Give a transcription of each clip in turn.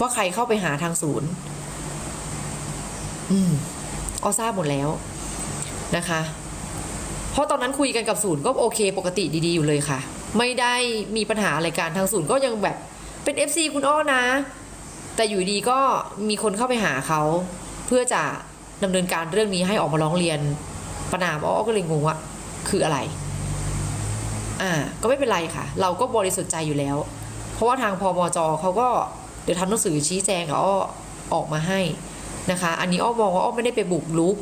ว่าใครเข้าไปหาทางศูนย์ อืมออทราบหมดแล้วนะคะ เพราะตอนนั้นคุยกันกับศูนย์ก็โอเคปกติดีๆอยู่เลยค่ะ ไม่ได้มีปัญหาอะไรการทางศูนย์ก็ยังแบบเป็น FC คุณอ้อนะ แต่อยู่ดีก็มีคนเข้าไปหาเขาเพื่อจะดำเนินการเรื่องนี้ให้ออกมาร้องเรียนประนามอ้อก็เลยงงว่าคืออะไร อ่าก็ไม่เป็นไรค่ะ เราก็บริสุทธิ์ใจอยู่แล้ว เพราะว่าทางพมจเขาก็เดี๋ยวทำหนังสือชี้แจงกับอ้อออกมาให้นะคะ อันนี้อ้อมองว่าอ้อไม่ได้ไปบุกลุก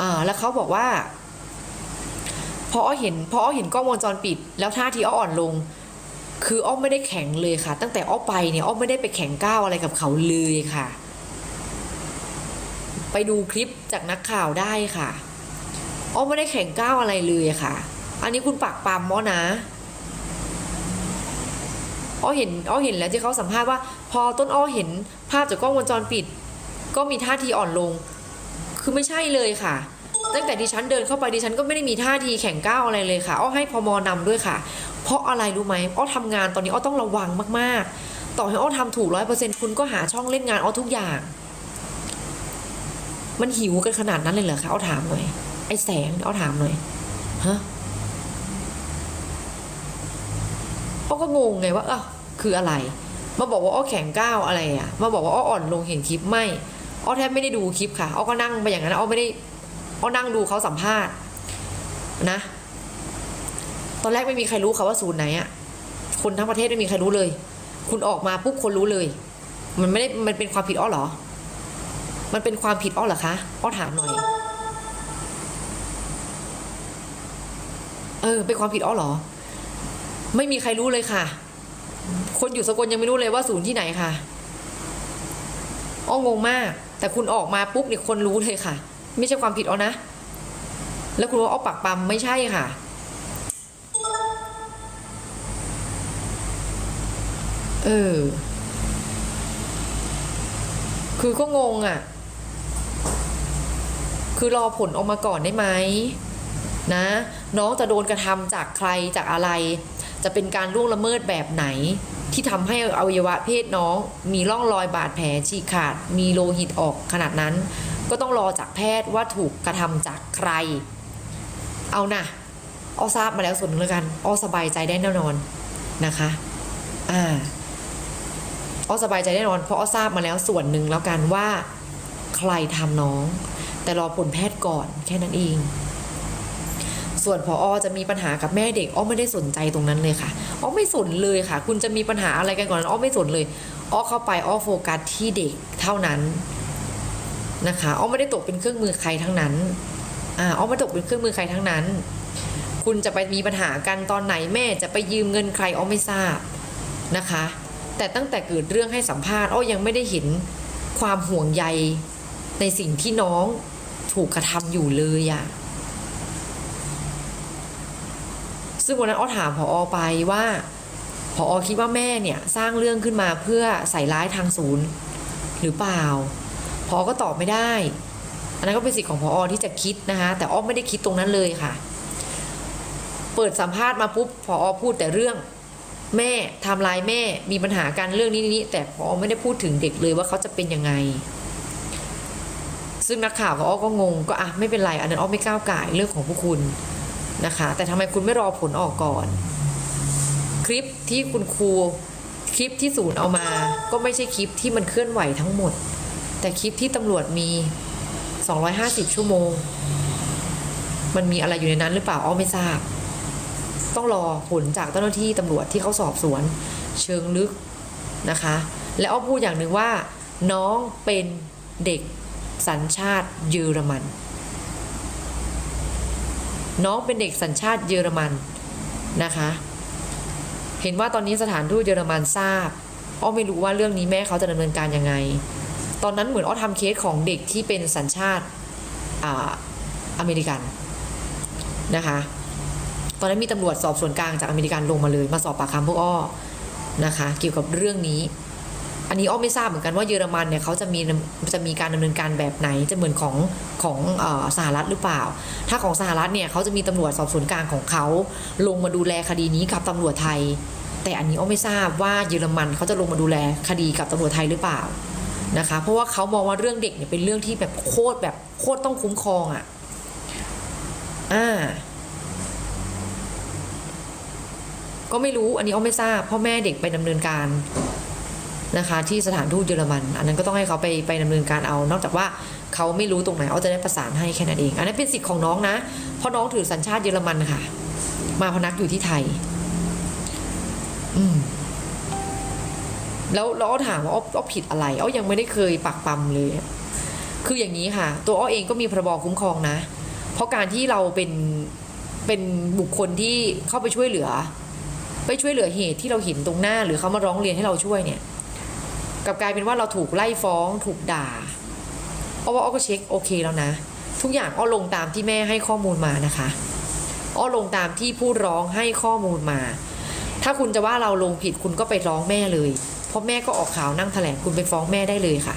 อ่าแล้วเขาบอกว่าพออ้อเห็นพออ้อเห็นกล้องวงจรปิด แล้วท่าทีอ้ออ่อนลง คืออ้อไม่ได้แข็งเลยค่ะ ตั้งแต่อ้อไปเนี่ยอ้อไม่ได้ไปแข็งก้าวอะไรกับเขาเลยค่ะ ไปดูคลิปจากนักข่าวได้ค่ะอ้อไม่ได้แข็งก้าวอะไรเลยค่ะ อันนี้คุณปักปามอ้อนะอ้อเห็นอ้อเห็นแล้วที่เขาสัมภาษณ์ว่า พอต้นอ้อเห็นภาพจากกล้องวงจรปิด ก็มีท่าทีอ่อนลง คือไม่ใช่เลยค่ะ ตั้งแต่ดิฉันเดินเข้าไปดิฉันก็ไม่ได้มีท่าทีแข่งก้าวอะไรเลยค่ะอ้อให้พมนำด้วยค่ะ เพราะอะไรรู้ไหมอ้อทำงานตอนนี้อ้อต้องระวังมากๆ ต่อให้อ้อทำถูกร้อยเปอร์เซ็นต์คุณก็หาช่องเล่นงานอ้อทุกอย่าง มันหิวกันขนาดนั้นเลยเหรอคะอ้อถามหน่อยไอ้แสงอ้อถามหน่อยฮะ อ้อก็งงไงว่าเออคืออะไร มาบอกว่าอ้อแข็งก้าวอะไรอะ มาบอกว่าอ้ออ่อนลงเห็นคลิปไม่อ้อแทบไม่ได้ดูคลิปค่ะอ้อก็นั่งไปอย่างนั้นอ้อไม่ได้อ้อนั่งดูเขาสัมภาษณ์นะ ตอนแรกไม่มีใครรู้ค่ะว่าศูนย์ไหนอะคนทั้งประเทศไม่มีใครรู้เลย คุณออกมาปุ๊บคนรู้เลย มันไม่ได้มันเป็นความผิดอ้อเหรอ มันเป็นความผิดอ้อเหรอคะอ้อถามหน่อยเออเป็นความผิดอ้อเหรอ ไม่มีใครรู้เลยค่ะ คนอยู่สกลยังไม่รู้เลยว่าศูนย์ที่ไหนค่ะ อ้องงมาก แต่คุณออกมาปุ๊บเนี่ยคนรู้เลยค่ะ ไม่ใช่ความผิดอ้อนะ แล้วคุณว่าอ้อปักปั๊มไม่ใช่ค่ะเออ คือก็งงอะ่ะ คือรอผลออกมาก่อนได้ไหม นะ น้องจะโดนกระทำจากใครจากอะไร จะเป็นการล่วงละเมิดแบบไหน ที่ทำให้อวัยวะเพศน้อง มีร่องรอยบาดแผลฉีกขาด มีโลหิตออกขนาดนั้น ก็ต้องรอจากแพทย์ว่าถูกกระทำจากใคร เอานะอ้อทราบมาแล้วส่วนหนึ่งแล้วกันอ้อสบายใจได้แน่นอนนะคะอ่าอ้อสบายใจแน่นอนเพราะอ้อทราบมาแล้วส่วนหนึ่งแล้วกันว่า ใครทำน้อง แต่รอผลแพทย์ก่อนแค่นั้นเอง ส่วนพออจะมีปัญหากับแม่เด็กอ้อไม่ได้สนใจตรงนั้นเลยค่ะอ้อไม่สนเลยค่ะ คุณจะมีปัญหาอะไรกันก่อนอ้อไม่สนเลยอ้อเข้าไปอ้อโฟกัสที่เด็กเท่านั้นนะคะอ้อไม่ได้ตกเป็นเครื่องมือใครทั้งนั้นอ่าอ้อไม่ตกเป็นเครื่องมือใครทั้งนั้น คุณจะไปมีปัญหากันตอนไหนแม่จะไปยืมเงินใครอ้อไม่ทราบนะคะ แต่ตั้งแต่เกิดเรื่องให้สัมภาษณ์อ้อยังไม่ได้เห็นความห่วงใยในสิ่งที่น้องถูกกระทำอยู่เลยอะ ซึ่งวันนั้นอ้อถามพออไปว่าพออคิดว่าแม่เนี่ยสร้างเรื่องขึ้นมาเพื่อใส่ร้ายทางศูนย์หรือเปล่าพอก็ตอบไม่ได้ อันนั้นก็เป็นสิทธิ์ของพออที่จะคิดนะคะแต่อ้อไม่ได้คิดตรงนั้นเลยค่ะ เปิดสัมภาษณ์มาปุ๊บพออพูดแต่เรื่องแม่ทำลายแม่มีปัญหากันเรื่องนี้นี้แต่พอไม่ได้พูดถึงเด็กเลยว่าเขาจะเป็นยังไง ซึ่งนักข่าวก็อ้อก็งงก็อะไม่เป็นไรอันนั้นอ้อไม่ก้าวไก่เรื่องของพวกคุณ นะคะ แต่ทำไมคุณไม่รอผลออกก่อน คลิปที่คุณครูคลิปที่ศูนย์เอามา ก็ไม่ใช่คลิปที่มันเคลื่อนไหวทั้งหมด แต่คลิปที่ตำรวจมี 250 ชั่วโมง มันมีอะไรอยู่ในนั้นหรือเปล่าอ้อไม่ทราบ ต้องรอผลจากเจ้าหน้าที่ตำรวจที่เขาสอบสวน เชิงลึกนะคะ และอ้อพูดอย่างหนึ่งว่า น้องเป็นเด็กสัญชาติเยอรมัน น้องเป็นเด็กสัญชาติเยอรมันนะคะ เห็นว่าตอนนี้สถานทูตเยอรมันทราบอ้อไม่รู้ว่าเรื่องนี้แม่เขาจะดำเนินการยังไง ตอนนั้นเหมือนอ้อทำเคสของเด็กที่เป็นสัญชาติอ่าอเมริกันนะคะ ตอนนั้นมีตำรวจสอบสวนกลางจากอเมริกันลงมาเลย มาสอบปากคำพวกอ้อนะคะ เกี่ยวกับเรื่องนี้ อันนี้อ้อไม่ทราบเหมือนกันว่าเยอรมันเนี่ยเขาจะมีจะมีการดำเนินการแบบไหนจะเหมือนของของอสหรัฐหรือเปล่า ถ้าของสหรัฐเนี่ยเขาจะมีตำรวจสอบสวนกลางของเขาลงมาดูแลคดีนี้กับตำรวจไทย แต่อันนี้อ้อไม่ทราบว่าเยอรมันเขาจะลงมาดูแลคดีกับตำรวจไทยหรือเปล่านะคะเพราะว่าเขามองว่าเรื่องเด็กเนี่ยเป็นเรื่องที่แบบโคตรแบบโคตรต้องคุ้มครองอะ่ะอ่าก็ไม่รู้อันนี้อ้อไม่ทราบพ่อแม่เด็กไปดำเนินการ นะคะที่สถานทูตเยอรมัน อันนั้นก็ต้องให้เขาไปไปดำเนินการเอา นอกจากว่าเขาไม่รู้ตรงไหนอ้อจะได้ประสานให้แค่นั้นเอง อันนั้นเป็นสิทธิ์ของน้องนะเพราะน้องถือสัญชาติเยอรมันค่ะ มาพนักอยู่ที่ไทย อืมแล้วแล้วอ้อถามว่าอ้ออ้อผิดอะไรอ้อยังไม่ได้เคยปักปั๊มเลย คืออย่างนี้ค่ะ ตัวอ้อเองก็มีพรบคุ้มครองนะ เพราะการที่เราเป็นเป็นบุคคลที่เข้าไปช่วยเหลือ ไปช่วยเหลือเหตุที่เราเห็นตรงหน้า หรือเขามาร้องเรียนให้เราช่วยเนี่ย กับกลายเป็นว่าเราถูกไล่ฟ้องถูกด่าอ้อว่าอ้อก็เช็คโอเคแล้วนะ ทุกอย่างอ้อลงตามที่แม่ให้ข้อมูลมานะคะอ้อลงตามที่ผู้ร้องให้ข้อมูลมา ถ้าคุณจะว่าเราลงผิดคุณก็ไปร้องแม่เลย เพราะแม่ก็ออกข่าวนั่งแถลงคุณไปฟ้องแม่ได้เลยค่ะ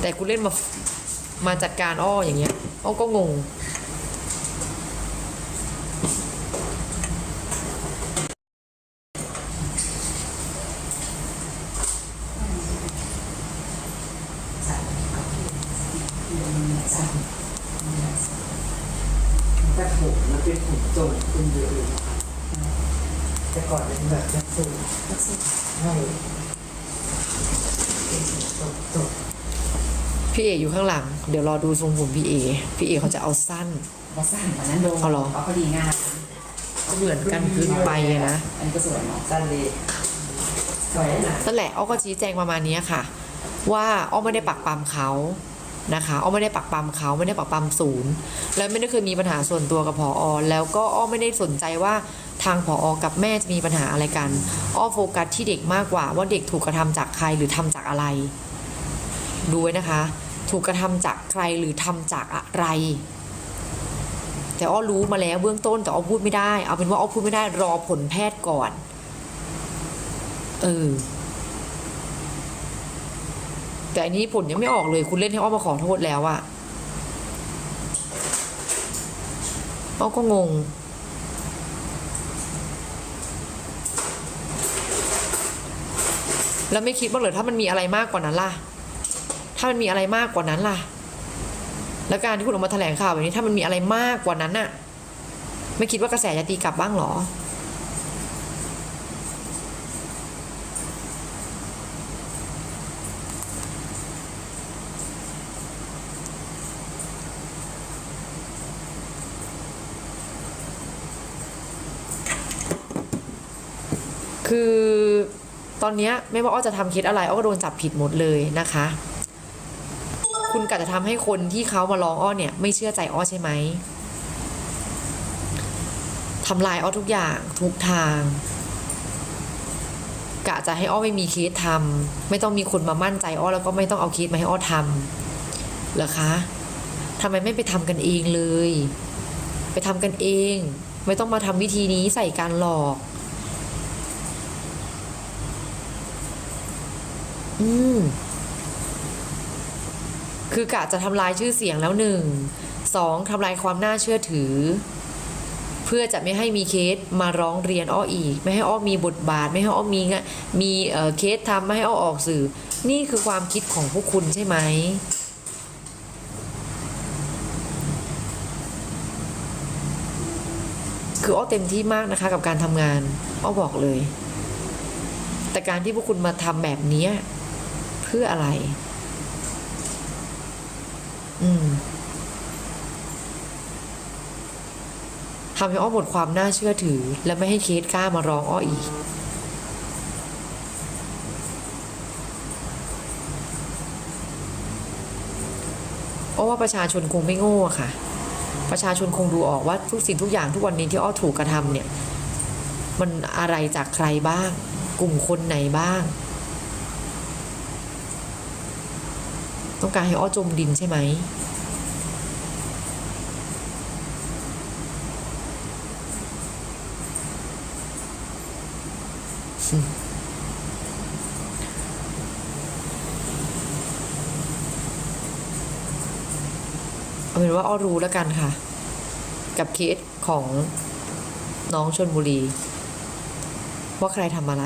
แต่คุณเล่นมามาจัดการอ้ออย่างเงี้ยอ้อก็งง แต่ผมมันเป็นผมโจรคุณเยอะเลยนะคะ แต่ก่อนเป็นแบบนักสู้นักสู้ใช่เป็นผมโจรโจรพี่เออยู่ข้างหลัง เดี๋ยวรอดูทรงผมพี่เอ พี่เอเขาจะเอาสั้น มาสร้างกว่านั้นโดนเอาเหรอเอาพอดีงานเหมือนกันเกินไปอะนะ อันนี้ก็สวยเนาะสั้นเลยสวยนะนั่นแหละอ้อก็ชี้แจงประมาณนี้ค่ะ ว่าอ้อไม่ได้ปักปั๊มเขานะคะอ้อไม่ได้ปักปั๊มเขาไม่ได้ปักปั๊มศูนย์ แล้วไม่ได้เคยมีปัญหาส่วนตัวกับผออแล้วก็อ้อไม่ได้สนใจว่า ทางผออกับแม่จะมีปัญหาอะไรกัน อ้อโฟกัสที่เด็กมากกว่า ว่าเด็กถูกกระทำจากใครหรือทำจากอะไร ดูไว้นะคะ ถูกกระทำจากใครหรือทำจากอะไร แต่อ้อรู้มาแล้วเบื้องต้นแต่อ้อพูดไม่ได้ เอาเป็นว่าอ้อพูดไม่ได้รอผลแพทย์ก่อน เออแต่อันนี้ผลยังไม่ออกเลยคุณเล่นให้อ้อมาขอโทษแล้วอะอ้อก็งง แล้วไม่คิดบ้างเหรอถ้ามันมีอะไรมากกว่านั้นล่ะ ถ้ามันมีอะไรมากกว่านั้นล่ะ แล้วการที่คุณออกมาแถลงข่าวแบบนี้ถ้ามันมีอะไรมากกว่านั้นน่ะ ไม่คิดว่ากระแสจะตีกลับบ้างหรอคือ ตอนนี้ไม่ว่าอ้อจะทำเคสอะไรอ้อก็โดนจับผิดหมดเลยนะคะ คุณกะจะทำให้คนที่เขามาร้องอ้อเนี่ยไม่เชื่อใจอ้อใช่ไหมทำลายอ้อทุกอย่างทุกทาง กะจะให้อ้อไม่มีเคสทำไม่ต้องมีคนมามั่นใจอ้อแล้วก็ไม่ต้องเอาเคสมาให้อ้อทำเหรอคะทำไมไม่ไปทำกันเองเลย ไปทำกันเอง ไม่ต้องมาทำวิธีนี้ใส่การหลอก อืมคือกะจะทำลายชื่อเสียงแล้วหนึ่งสองทำลายความน่าเชื่อถือ เพื่อจะไม่ให้มีเคสมาร้องเรียนอ้ออีก ไม่ให้อ้อมีบทบาท ไม่ให้อ้อมีงะมีเออเคสทำไม่ให้อ้อออกสื่อ นี่คือความคิดของพวกคุณใช่ไหมคืออ้อเต็มที่มากนะคะกับการทำงานอ้อบอกเลย แต่การที่พวกคุณมาทำแบบนี้ เพื่ออะไร อืมทำให้อ้อหมดความน่าเชื่อถือ และไม่ให้เคสกล้ามาร้องอ้ออีกเพราะว่าประชาชนคงไม่โง่อค่ะ ประชาชนคงดูออกว่าทุกสิ่งทุกอย่างทุกวันนี้ที่อ้อถูกกระทำเนี่ย มันอะไรจากใครบ้าง กลุ่มคนไหนบ้าง ต้องการให้อ้อจมดินใช่ไหมเอาเป็นว่าอ้อรู้แล้วกันค่ะ กับเคสของน้องชนบุรี ว่าใครทำอะไร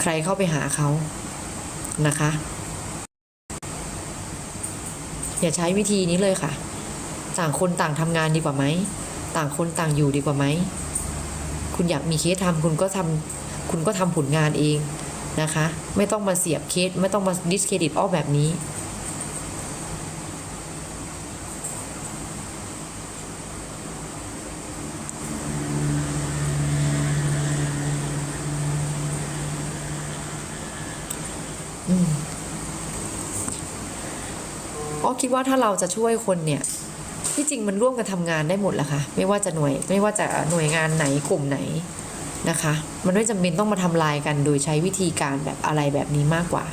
ใครเข้าไปหาเขานะคะ อย่าใช้วิธีนี้เลยค่ะ ต่างคนต่างทำงานดีกว่าไหม ต่างคนต่างอยู่ดีกว่าไหม คุณอยากมีเคสทำคุณก็ทำคุณก็ทำผลงานเองนะคะ ไม่ต้องมาเสียบเคสไม่ต้องมาดิสเครดิตอ้อแบบนี้ อ้อคิดว่าถ้าเราจะช่วยคนเนี่ยที่จริงมันร่วมกันทำงานได้หมดแหละค่ะไม่ว่าจะหน่วยไม่ว่าจะหน่วยงานไหนกลุ่มไหนนะคะ มันไม่จำเป็นต้องมาทำลายกันโดยใช้วิธีการแบบอะไรแบบนี้มากกว่า